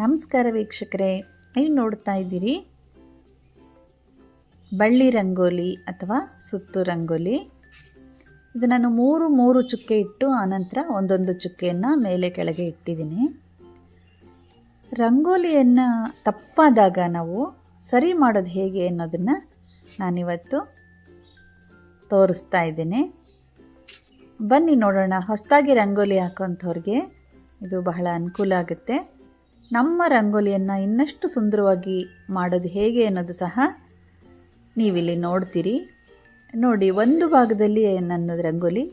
ನಮಸ್ಕಾರ ವೀಕ್ಷಕರೇ, ನೀವು ನೋಡ್ತಾ ಇದ್ದೀರಿ ಬಳ್ಳಿ ರಂಗೋಲಿ ಅಥವಾ ಸುತ್ತು ರಂಗೋಲಿ. ಇದು ನಾನು ಮೂರು ಮೂರು ಚುಕ್ಕೆ ಇಟ್ಟು ಆನಂತರ ಒಂದೊಂದು ಚುಕ್ಕೆಯನ್ನು ಮೇಲೆ ಕೆಳಗೆ ಇಟ್ಟಿದ್ದೀನಿ. ರಂಗೋಲಿಯನ್ನು ತಪ್ಪಾದಾಗ ನಾವು ಸರಿ ಮಾಡೋದು ಹೇಗೆ ಅನ್ನೋದನ್ನು ನಾನಿವತ್ತು ತೋರಿಸ್ತಾ ಇದ್ದೀನಿ. ಬನ್ನಿ ನೋಡೋಣ, ಹೊಸದಾಗಿ ರಂಗೋಲಿ ಹಾಕೋಂಥವ್ರಿಗೆ ಇದು ಬಹಳ ಅನುಕೂಲ ಆಗುತ್ತೆ. ನಮ್ಮ ರಂಗೋಲಿಯನ್ನು ಇನ್ನಷ್ಟು ಸುಂದರವಾಗಿ ಮಾಡೋದು ಹೇಗೆ ಅನ್ನೋದು ಸಹ ನೀವಿಲ್ಲಿ ನೋಡ್ತೀರಿ. ನೋಡಿ, ಒಂದು ಭಾಗದಲ್ಲಿ ನನ್ನ ರಂಗೋಲಿ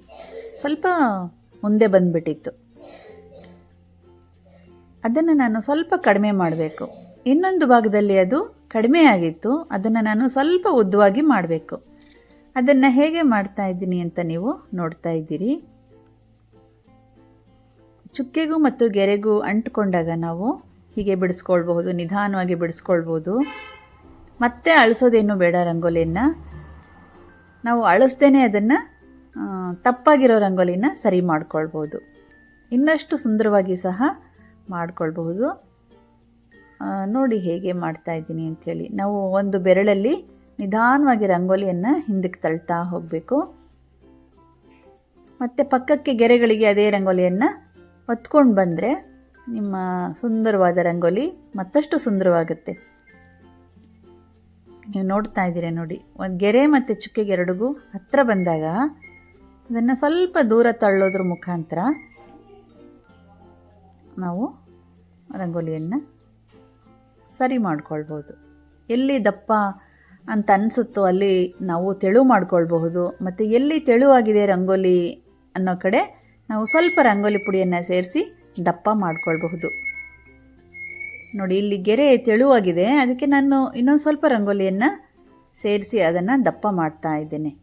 ಸ್ವಲ್ಪ ಮುಂದೆ ಬಂದುಬಿಟ್ಟಿತ್ತು. ಅದನ್ನು ನಾನು ಸ್ವಲ್ಪ ಕಡಿಮೆ ಮಾಡಬೇಕು. ಇನ್ನೊಂದು ಭಾಗದಲ್ಲಿ ಅದು ಕಡಿಮೆ ಆಗಿತ್ತು. ಅದನ್ನು ನಾನು ಸ್ವಲ್ಪ ಉದ್ದವಾಗಿ ಮಾಡಬೇಕು. ಅದನ್ನು ಹೇಗೆ ಮಾಡ್ತಾ ಇದ್ದೀನಿ ಅಂತ ನೀವು ನೋಡ್ತಾ ಇದ್ದೀರಿ. ಚುಕ್ಕೆಗೂ ಮತ್ತು ಗೆರೆಗೂ ಅಂಟಿಕೊಂಡಾಗ ನಾವು ಹೀಗೆ ಬಿಡಿಸ್ಕೊಳ್ಬಹುದು, ನಿಧಾನವಾಗಿ ಬಿಡಿಸ್ಕೊಳ್ಬೋದು ಮತ್ತೆ ಅಳಿಸೋದೇನು ಬೇಡ ರಂಗೋಲಿಯನ್ನು. ನಾವು ಅಳಿಸ್ದೇ ಅದನ್ನು ತಪ್ಪಾಗಿರೋ ರಂಗೋಲಿನ ಸರಿ ಮಾಡ್ಕೊಳ್ಬೋದು ಇನ್ನಷ್ಟು ಸುಂದರವಾಗಿ ಸಹ ಮಾಡ್ಕೊಳ್ಬಹುದು. ನೋಡಿ ಹೇಗೆ ಮಾಡ್ತಾ ಇದ್ದೀನಿ ಅಂಥೇಳಿ ನಾವು ಒಂದು ಬೆರಳಲ್ಲಿ ನಿಧಾನವಾಗಿ ರಂಗೋಲಿಯನ್ನು ಹಿಂದಕ್ಕೆ ತಳ್ತಾ ಹೋಗಬೇಕು. ಮತ್ತು ಪಕ್ಕಕ್ಕೆ ಗೆರೆಗಳಿಗೆ ಅದೇ ರಂಗೋಲಿಯನ್ನು ಹೊತ್ಕೊಂಡು ಬಂದರೆ ನಿಮ್ಮ ಸುಂದರವಾದ ರಂಗೋಲಿ ಮತ್ತಷ್ಟು ಸುಂದರವಾಗುತ್ತೆ. ನೀವು ನೋಡ್ತಾ ಇದ್ದೀರಾ ನೋಡಿ, ಒಂದು ಗೆರೆ ಮತ್ತು ಚುಕ್ಕೆಗೆ ಎರಡಿಗೂ ಹತ್ತಿರ ಬಂದಾಗ ಅದನ್ನು ಸ್ವಲ್ಪ ದೂರ ತಳ್ಳೋದ್ರ ಮುಖಾಂತರ ನಾವು ರಂಗೋಲಿಯನ್ನು ಸರಿ ಮಾಡ್ಕೊಳ್ಬೋದು ಎಲ್ಲಿ ದಪ್ಪ ಅಂತ ಅನಿಸುತ್ತೋ ಅಲ್ಲಿ ನಾವು ತೆಳು ಮಾಡ್ಕೊಳ್ಬಹುದು, ಮತ್ತು ಎಲ್ಲಿ ತೆಳುವಾಗಿದೆ ರಂಗೋಲಿ ಅನ್ನೋ ಕಡೆ ನಾವು ಸ್ವಲ್ಪ ರಂಗೋಲಿ ಪುಡಿಯನ್ನು ಸೇರಿಸಿ ದಪ್ಪ ಮಾಡಿಕೊಳ್ಬಹುದು. ನೋಡಿ, ಇಲ್ಲಿ ಗೆರೆ ತೆಳುವಾಗಿದೆ. ಅದಕ್ಕೆ ನಾನು ಇನ್ನೊಂದು ಸ್ವಲ್ಪ ರಂಗೋಲಿಯನ್ನು ಸೇರಿಸಿ ಅದನ್ನು ದಪ್ಪ ಮಾಡ್ತಾ ಇದ್ದೇನೆ.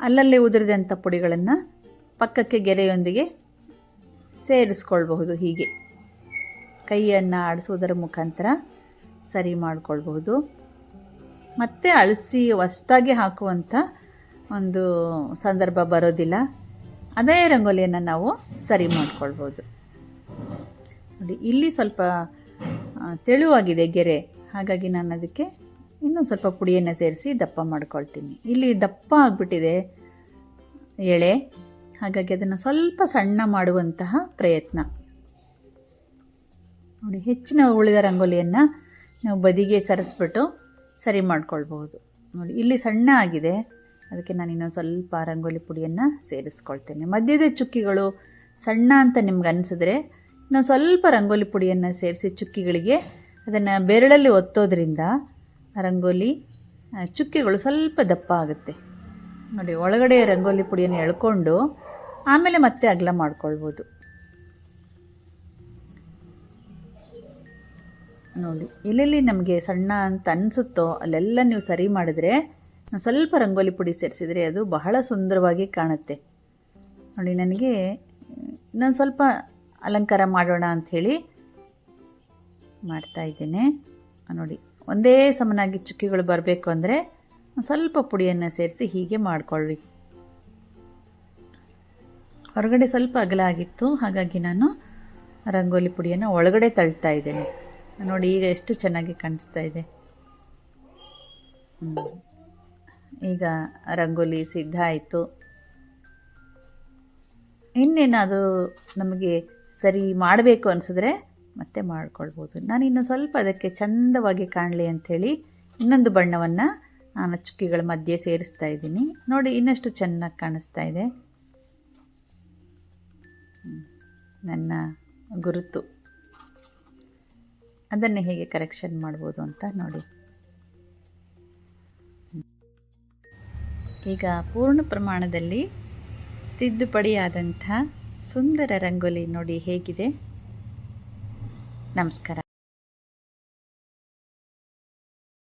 ಅಲ್ಲಲ್ಲಿ ಉದುರಿದಂಥ ಪುಡಿಗಳನ್ನು ಪಕ್ಕಕ್ಕೆ ಗೆರೆಯೊಂದಿಗೆ ಸೇರಿಸ್ಕೊಳ್ಬಹುದು ಹೀಗೆ. ಕೈಯನ್ನು ಆಡಿಸೋದರ ಮುಖಾಂತರ ಸರಿ ಮಾಡಿಕೊಳ್ಬಹುದು. ಮತ್ತೆ ಅಳಿಸಿ ಹೊಸ್ದಾಗಿ ಹಾಕುವಂಥ ಒಂದು ಸಂದರ್ಭ ಬರೋದಿಲ್ಲ. ಅದೇ ರಂಗೋಲಿಯನ್ನು ನಾವು ಸರಿ ಮಾಡ್ಕೊಳ್ಬೋದು. ನೋಡಿ, ಇಲ್ಲಿ ಸ್ವಲ್ಪ ತೆಳುವಾಗಿದೆ ಗೆರೆ. ಹಾಗಾಗಿ ನಾನು ಅದಕ್ಕೆ ಇನ್ನೊಂದು ಸ್ವಲ್ಪ ಪುಡಿಯನ್ನು ಸೇರಿಸಿ ದಪ್ಪ ಮಾಡ್ಕೊಳ್ತೀನಿ. ಇಲ್ಲಿ ದಪ್ಪ ಆಗಿಬಿಟ್ಟಿದೆ ಎಳೆ. ಹಾಗಾಗಿ ಅದನ್ನು ಸ್ವಲ್ಪ ಸಣ್ಣ ಮಾಡುವಂತಹ ಪ್ರಯತ್ನ. ನೋಡಿ, ಹೆಚ್ಚಿನ ಉಳಿದ ರಂಗೋಲಿಯನ್ನು ನಾವು ಬದಿಗೆ ಸರಿಸ್ಬಿಟ್ಟು ಸರಿ ಮಾಡ್ಕೊಳ್ಬಹುದು. ನೋಡಿ, ಇಲ್ಲಿ ಸಣ್ಣ ಆಗಿದೆ. ಅದಕ್ಕೆ ನಾನು ಇನ್ನೊಂದು ಸ್ವಲ್ಪ ರಂಗೋಲಿ ಪುಡಿಯನ್ನು ಸೇರಿಸ್ಕೊಳ್ತೇನೆ. ಮಧ್ಯದ ಚುಕ್ಕಿಗಳು ಸಣ್ಣ ಅಂತ ನಿಮ್ಗೆ ಅನಿಸಿದ್ರೆ ನಾವು ಸ್ವಲ್ಪ ರಂಗೋಲಿ ಪುಡಿಯನ್ನು ಸೇರಿಸಿ ಚುಕ್ಕಿಗಳಿಗೆ ಅದನ್ನು ಬೆರಳಲ್ಲಿ ಒತ್ತೋದ್ರಿಂದ ರಂಗೋಲಿ ಚುಕ್ಕಿಗಳು ಸ್ವಲ್ಪ ದಪ್ಪ ಆಗುತ್ತೆ. ನೋಡಿ, ಒಳಗಡೆ ರಂಗೋಲಿ ಪುಡಿಯನ್ನು ಎಳ್ಕೊಂಡು ಆಮೇಲೆ ಮತ್ತೆ ಅಗಲ ಮಾಡ್ಕೊಳ್ಬೋದು. ನೋಡಿ, ಎಲ್ಲೆಲ್ಲಿ ನಮಗೆ ಸಣ್ಣ ಅಂತ ಅನಿಸುತ್ತೋ ಅಲ್ಲೆಲ್ಲ ನೀವು ಸರಿ ಮಾಡಿದ್ರೆ ಸ್ವಲ್ಪ ರಂಗೋಲಿ ಪುಡಿ ಸೇರಿಸಿದರೆ ಅದು ಬಹಳ ಸುಂದರವಾಗಿ ಕಾಣುತ್ತೆ. ನೋಡಿ, ನನಗೆ, ನಾನು ಸ್ವಲ್ಪ ಅಲಂಕಾರ ಮಾಡೋಣ ಅಂಥೇಳಿ ಮಾಡ್ತಾ ಇದ್ದೇನೆ. ನೋಡಿ, ಒಂದೇ ಸಮನಾಗಿ ಚುಕ್ಕಿಗಳು ಬರಬೇಕು ಅಂದರೆ ಸ್ವಲ್ಪ ಪುಡಿಯನ್ನು ಸೇರಿಸಿ ಹೀಗೆ ಮಾಡ್ಕೊಳ್ಳಿ ಹೊರಗಡೆ ಸ್ವಲ್ಪ ಅಗಲ ಆಗಿತ್ತು, ಹಾಗಾಗಿ ನಾನು ರಂಗೋಲಿ ಪುಡಿಯನ್ನು ಒಳಗಡೆ ತಳ್ತಾ ಇದ್ದೇನೆ. ನೋಡಿ, ಈಗ ಎಷ್ಟು ಚೆನ್ನಾಗಿ ಕಾಣಿಸ್ತಾ ಇದೆ. ಈಗ ರಂಗೋಲಿ ಸಿದ್ಧ ಆಯಿತು. ಇನ್ನೇನಾದರೂ ನಮಗೆ ಸರಿ ಮಾಡಬೇಕು ಅನಿಸಿದ್ರೆ ಮತ್ತೆ ಮಾಡ್ಕೊಳ್ಬೋದು. ನಾನು ಇನ್ನು ಸ್ವಲ್ಪ ಅದಕ್ಕೆ ಚಂದವಾಗಿ ಕಾಣಲಿ ಅಂಥೇಳಿ ಇನ್ನೊಂದು ಬಣ್ಣವನ್ನು ನಾನು ಚುಕ್ಕಿಗಳ ಮಧ್ಯೆ ಸೇರಿಸ್ತಾ ಇದ್ದೀನಿ. ನೋಡಿ, ಇನ್ನಷ್ಟು ಚೆನ್ನಾಗಿ ಕಾಣಿಸ್ತಾ ಇದೆ. ನನ್ನ ಗುರುತು. ಅದನ್ನು ಹೇಗೆ ಕರೆಕ್ಷನ್ ಮಾಡ್ಬೋದು ಅಂತ ನೋಡಿ. ಈಗ ಪೂರ್ಣ ಪ್ರಮಾಣದಲ್ಲಿ ತಿದ್ದುಪಡಿಯಾದಂಥ ಸುಂದರ ರಂಗೋಲಿ ನೋಡಿ ಹೇಗಿದೆ. ನಮಸ್ಕಾರ.